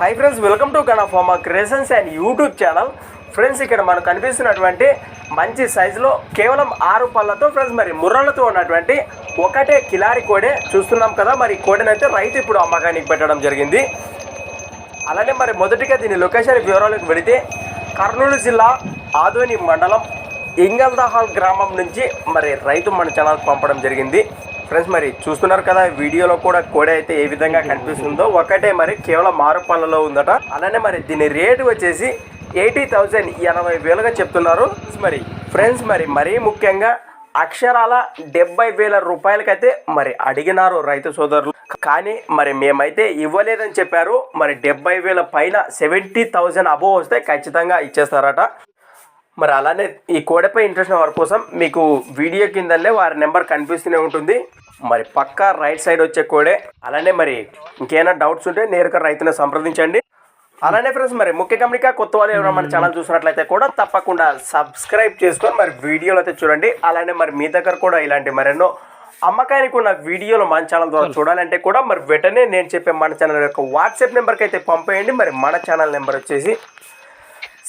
Hi friends welcome to గణఫార్మా creations and YouTube channel friends ఇక్కడ మనకు కనిపిస్తున్నటువంటి మంచి సైజులో కేవలం ఆరు పళ్ళతో ఫ్రెండ్స్ మరి ముర్రలతో ఉన్నటువంటి ఒకటే కిలారి కోడే చూస్తున్నాం కదా. మరి కోడనైతే కోడెనైతే రైతు ఇప్పుడు అమ్మకానికి పెట్టడం జరిగింది. అలానే మరి మొదటిగా దీని లొకేషన్ వివరాలకు వెళితే కర్నూలు జిల్లా ఆదోని మండలం ఇంగల్దహాల్ గ్రామం నుంచి మరి రైతు మన ఛానల్ పంపడం జరిగింది. ఫ్రెండ్స్ మరి చూస్తున్నారు కదా వీడియోలో కూడా కోడి అయితే ఏ విధంగా కనిపిస్తుందో. ఒకటే మరి కేవలం మారు పనులలో ఉందట. అలానే మరి దీని రేటు వచ్చేసి ఎయిటీ థౌజండ్ ఎనభై వేలుగా చెప్తున్నారు. మరి ఫ్రెండ్స్ మరి మరీ ముఖ్యంగా అక్షరాల డెబ్బై వేల రూపాయలకైతే మరి అడిగినారు రైతు సోదరులు. కానీ మరి మేమైతే ఇవ్వలేదని చెప్పారు. మరి డెబ్బై వేల పైన సెవెంటీ థౌజండ్ అబోవ్ వస్తే ఖచ్చితంగా ఇచ్చేస్తారట. మరి అలానే ఈ కోడపై ఇంట్రెస్ట్ ఉన్న వారి కోసం మీకు వీడియో కిందలే వారి నెంబర్ కనిపిస్తూనే ఉంటుంది. మరి పక్కా రైట్ సైడ్ వచ్చే కోడే అలానే మరి ఇంకేమైనా డౌట్స్ ఉంటే నేరుగా రైతుని సంప్రదించండి. అలానే ఫ్రెండ్స్ మరి ముఖ్య గమనిక కొత్త వాళ్ళు ఎవరైనా మన ఛానల్ చూసినట్లయితే కూడా తప్పకుండా సబ్స్క్రైబ్ చేసుకొని మరి వీడియోలు అయితే చూడండి. అలానే మరి మీ దగ్గర కూడా ఇలాంటి మరెన్నో అమ్మకానికి ఉన్న వీడియోలు మన ఛానల్ ద్వారా చూడాలంటే కూడా మరి వెంటనే నేను చెప్పే మన ఛానల్ యొక్క వాట్సాప్ నెంబర్కి అయితే పంపేయండి. మరి మన ఛానల్ నెంబర్ వచ్చేసి